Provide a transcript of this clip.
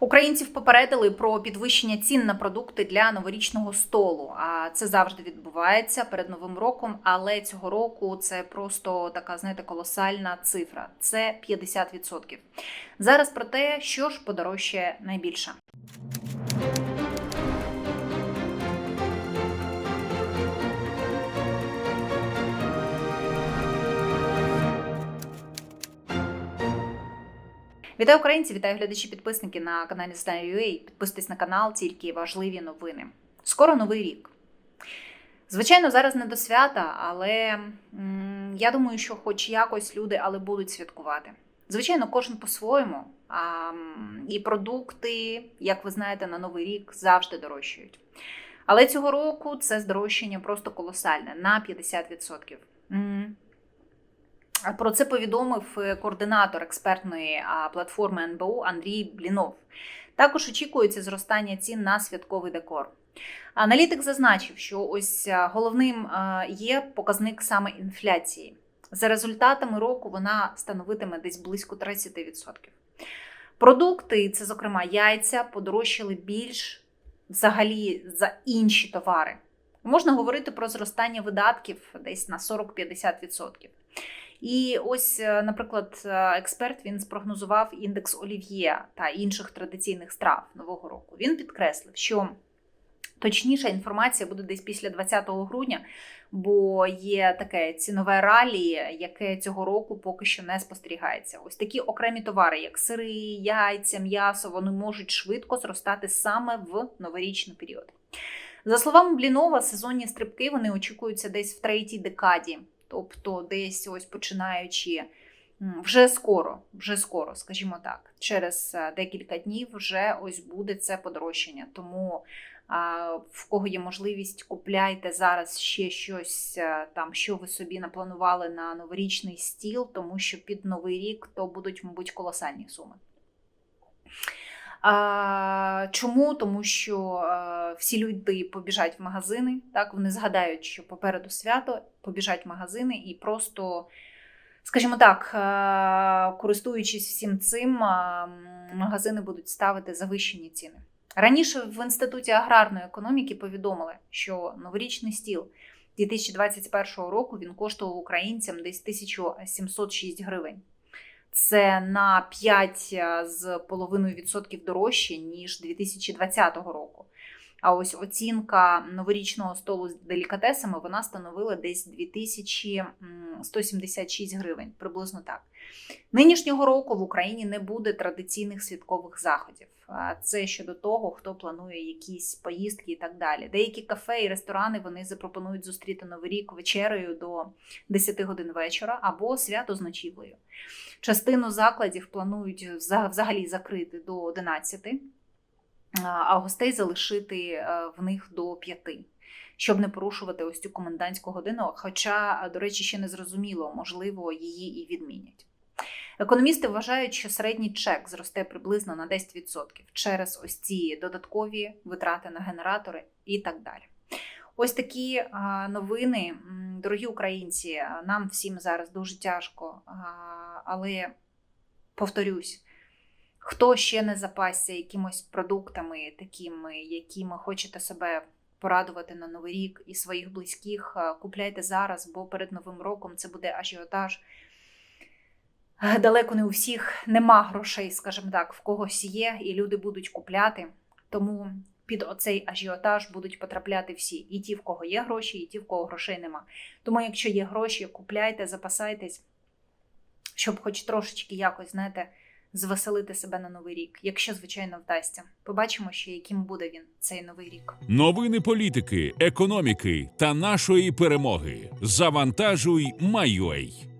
Українців попередили про підвищення цін на продукти для новорічного столу. А це завжди відбувається перед новим роком. Але цього року це просто така, знаєте, колосальна цифра. Це 50%. Зараз про те, що ж подорожчає найбільше. Вітаю українці, вітаю глядачі, підписники на каналі Знаю.ua. Підписуйтесь на канал, тільки важливі новини. Скоро новий рік. Звичайно, зараз не до свята, але м, я думаю, що хоч якось люди, але будуть святкувати. Звичайно, кожен по-своєму. І продукти, як ви знаєте, на новий рік завжди дорожчають. Але цього року це здорожчання просто колосальне на 50%. Про це повідомив е, координатор експертної платформи НБУ Андрій Блінов. Також очікується зростання цін на святковий декор. Аналітик зазначив, що ось головним є показник саме інфляції. За результатами року вона становитиме десь близько 30%. Продукти, це, зокрема, яйця, подорожчали більш взагалі за інші товари. Можна говорити про зростання видатків десь на 40-50%. І ось, е, наприклад, е, експерт він спрогнозував індекс олів'є та інших традиційних страв нового року. Він підкреслив, що точніша інформація буде десь після 20 грудня, бо є таке цінове ралі, яке цього року поки що не спостерігається. Ось такі окремі товари, як сири, яйця, м'ясо, вони можуть швидко зростати саме в новорічний період. За словами Блінова, сезонні стрибки вони очікуються десь в третій декаді. Тобто, десь ось починаючи вже скоро, вже скоро, скажімо так, через е, декілька днів вже ось буде це подорожчання. Тому в кого є можливість, купляйте зараз ще щось е, там, що ви собі напланували на новорічний стіл, тому що під новий рік то будуть, мабуть, колосальні суми. А, чому? Тому що е, всі люди побіжать в магазини, так вони згадають, що попереду свято побіжать в магазини і просто, скажімо так, е, користуючись всім цим, магазини будуть ставити завищені ціни. Раніше в інституті аграрної економіки повідомили, що новорічний стіл 2021 року він коштував українцям десь 1706 гривень. Це на 5 з половиною відсотків дорожче, ніж 2020 року. А ось оцінка новорічного столу з делікатесами вона становила десь 2176 гривень, приблизно так. Нинішнього року в Україні не буде традиційних святкових заходів. Це щодо того, хто планує якісь поїздки і так далі. Деякі кафе і ресторани вони запропонують зустріти новий рік вечерею до 10 годин вечора або свято з ночівлею. Частину закладів планують взагалі закрити до 11, а гостей залишити е, в них до 5, щоб не порушувати ось цю комендантську годину. Хоча, до речі, ще не зрозуміло, можливо, її і відмінять. Економісти вважають, що середній чек зросте приблизно на 10% через ось ці додаткові витрати на генератори і так далі. Ось такі новини, дорогі українці. Нам всім зараз дуже тяжко, але повторюсь, хто ще не запасся якимось продуктами, такими, якими хочете себе порадувати на новий рік і своїх близьких, купляйте зараз, бо перед новим роком це буде ажіотаж. Далеко не у всіх нема грошей, скажімо так, в когось є, і люди будуть купляти. Тому під оцей ажіотаж будуть потрапляти всі. І ті, в кого є гроші, і ті, в кого грошей нема. Тому, якщо є гроші, купляйте, запасайтесь, щоб хоч трошечки якось, знаєте, звеселити себе на новий рік, якщо, звичайно, вдасться. Побачимо ще, яким буде він цей новий рік. Новини політики, економіки та нашої перемоги. Завантажуй, Майой.